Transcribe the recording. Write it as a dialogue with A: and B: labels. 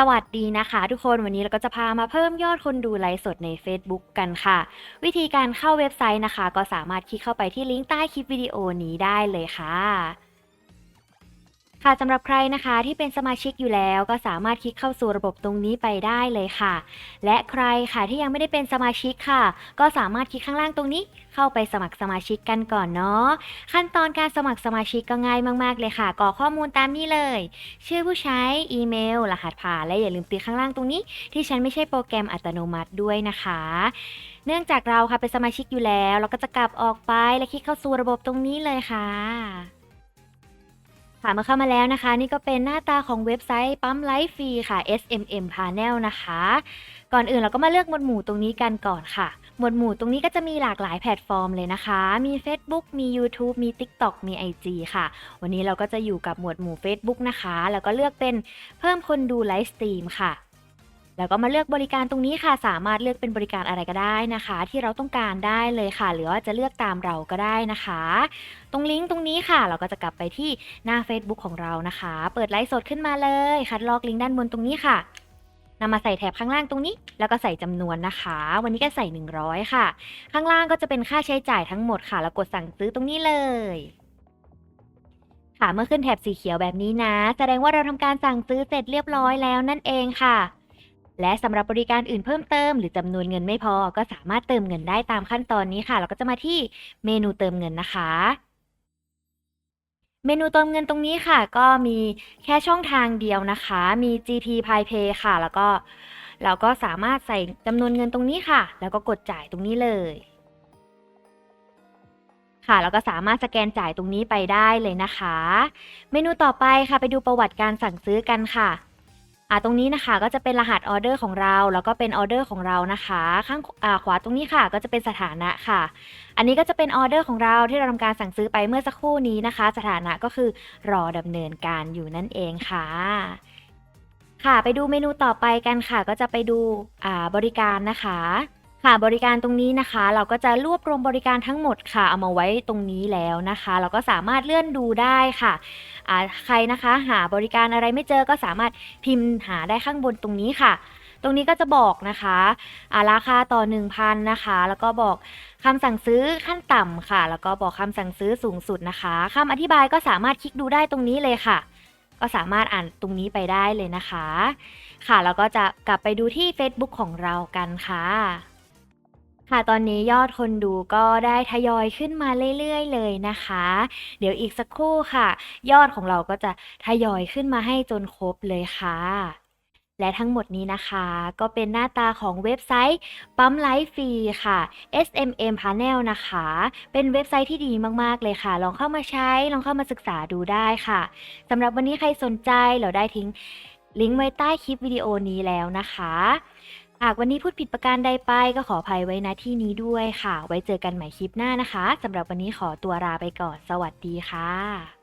A: สวัสดีนะคะ ทุกคนวันนี้เราก็จะพามาเพิ่มยอดคนดูไลฟ์สดใน Facebook กันค่ะ วิธีการเข้าเว็บไซต์นะคะ ก็สามารถคลิกเข้าไปที่ลิงก์ใต้คลิปวิดีโอนี้ได้เลยค่ะ ค่ะสำหรับใครนะคะที่เป็นสมาชิกอยู่แล้วก็สามารถคลิกเข้าสู่ระบบตรงนี้ไปได้เลยค่ะ และใครค่ะที่ยังไม่ได้เป็นสมาชิกค่ะ ก็สามารถคลิกข้างล่างตรงนี้ เข้าไปสมัครสมาชิกกันก่อนเนาะขั้นตอนการสมัครสมาชิกก็ง่ายมากๆเลยค่ะกรอกข้อมูลตามนี้เลย ชื่อผู้ใช้อีเมล รหัสผ่านและอย่าลืมติ๊กข้างล่างตรงนี้ ที่ฉันไม่ใช่โปรแกรมอัตโนมัติด้วยนะคะ เนื่องจากเราค่ะเป็นสมาชิกอยู่แล้ว เราก็จะกลับออกไปและคลิกเข้าสู่ระบบตรงนี้เลยค่ะ ค่ะมาเข้ามาแล้วนะคะ นี่ก็เป็นหน้าตาของเว็บไซต์ปั๊มไลฟ์ฟรีค่ะ SMM Panel นะคะ ก่อนอื่นเราก็มาเลือกหมวดหมู่ตรงนี้กันก่อนค่ะ หมวดหมู่ตรงนี้ก็จะมีหลากหลายแพลตฟอร์มเลยนะคะ มี Facebook มี YouTube มี TikTok มี IG ค่ะ วันนี้เราก็จะอยู่กับหมวดหมู่ Facebook นะคะ แล้วก็เลือกเป็นเพิ่มคนดูไลฟ์สตรีมค่ะ แล้วก็มาเลือกบริการตรงนี้ค่ะ สามารถเลือกเป็นบริการอะไรก็ได้นะคะ ที่เราต้องการได้เลยค่ะ หรือว่าจะเลือกตามเราก็ได้นะคะ ตรงลิงก์ตรงนี้ค่ะ เราก็จะกลับไปที่หน้า Facebook ของเรานะคะ เปิดไลฟ์สดขึ้นมาเลย คัดลอกลิงก์ด้านบนตรงนี้ค่ะนำมาใส่แถบข้างล่างตรงนี้ แล้วก็ใส่จำนวนนะคะ วันนี้ก็ใส่ 100 ค่ะ ข้างล่างก็จะเป็นค่าใช้จ่ายทั้งหมดค่ะ แล้วกดสั่งซื้อตรงนี้เลยค่ะเมื่อขึ้นแถบสีเขียวแบบนี้นะ แสดงว่าเราทำการสั่งซื้อเสร็จเรียบร้อยแล้วนั่นเองค่ะ และสำหรับบริการอื่นเพิ่มเติม หรือจำนวนเงินไม่พอก็สามารถเติมเงินได้ตามขั้นตอนนี้ค่ะ เราก็จะมาที่เมนูเติมเงินนะคะ เมนูเติมเงินตรงนี้ค่ะ ก็มีแค่ช่องทางเดียวนะคะ มี GP Pi Pay ค่ะ แล้วก็เราก็สามารถใส่จำนวนเงินตรงนี้ค่ะ แล้วก็กดจ่ายตรงนี้เลย ค่ะแล้วก็สามารถสแกนจ่ายตรงนี้ไปได้เลยนะคะ เมนูต่อไปค่ะ ไปดูประวัติการสั่งซื้อกันค่ะ อ่าตรงนี้นะคะก็จะเป็นรหัสออเดอร์ของเรา แล้วก็เป็นออเดอร์ของเรานะคะ ข้างอ่าขวาตรงนี้ค่ะ ก็จะเป็นสถานะค่ะ อันนี้ก็จะเป็นออเดอร์ของเราที่เราทำการสั่งซื้อไปเมื่อสักครู่นี้นะคะ สถานะก็คือรอดำเนินการอยู่นั่นเองค่ะค่ะ ไปดูเมนูต่อไปกันค่ะ ก็จะไปดูบริการนะคะ ค่ะ บริการตรงนี้นะคะ เราก็จะรวบรวมบริการทั้งหมดค่ะ เอามาไว้ตรงนี้แล้วนะคะ เราก็สามารถเลื่อนดูได้ค่ะอ่าใครนะคะหาบริการอะไรไม่เจอก็สามารถพิมพ์หาได้ข้างบนตรงนี้ค่ะ ตรงนี้ก็จะบอกนะคะอ่าราคาต่อ 1,000 นะคะ แล้วก็บอกคำสั่งซื้อขั้นต่ำค่ะ แล้วก็บอกคำสั่งซื้อสูงสุดนะคะคำอธิบายก็สามารถคลิกดูได้ตรงนี้เลยค่ะ ก็สามารถอ่านตรงนี้ไปได้เลยนะคะ ค่ะแล้วก็จะกลับไปดูที่ Facebook ของเรากันค่ะ ค่ะ ตอนนี้ยอดคนดูก็ได้ทยอยขึ้นมาเรื่อยๆ เลยนะคะ เดี๋ยวอีกสักครู่ค่ะ ยอดของเราก็จะทยอยขึ้นมาให้จนครบเลยค่ะ และทั้งหมดนี้นะคะ ก็เป็นหน้าตาของเว็บไซต์ปั๊มไลฟ์ฟรีค่ะ SMM Panel นะคะ เป็นเว็บไซต์ที่ดีมากๆเลยค่ะ ลองเข้ามาใช้ ลองเข้ามาศึกษาดูได้ค่ะสำหรับวันนี้ใครสนใจเราได้ทิ้งลิงก์ไว้ใต้คลิปวิดีโอนี้แล้วนะคะ หากวันนี้พูดผิดประการใดไปก็ขออภัยไว้นะที่นี้ด้วยค่ะ ไว้เจอกันใหม่คลิปหน้านะคะสำหรับวันนี้ขอตัวลาไปก่อน สวัสดีค่ะ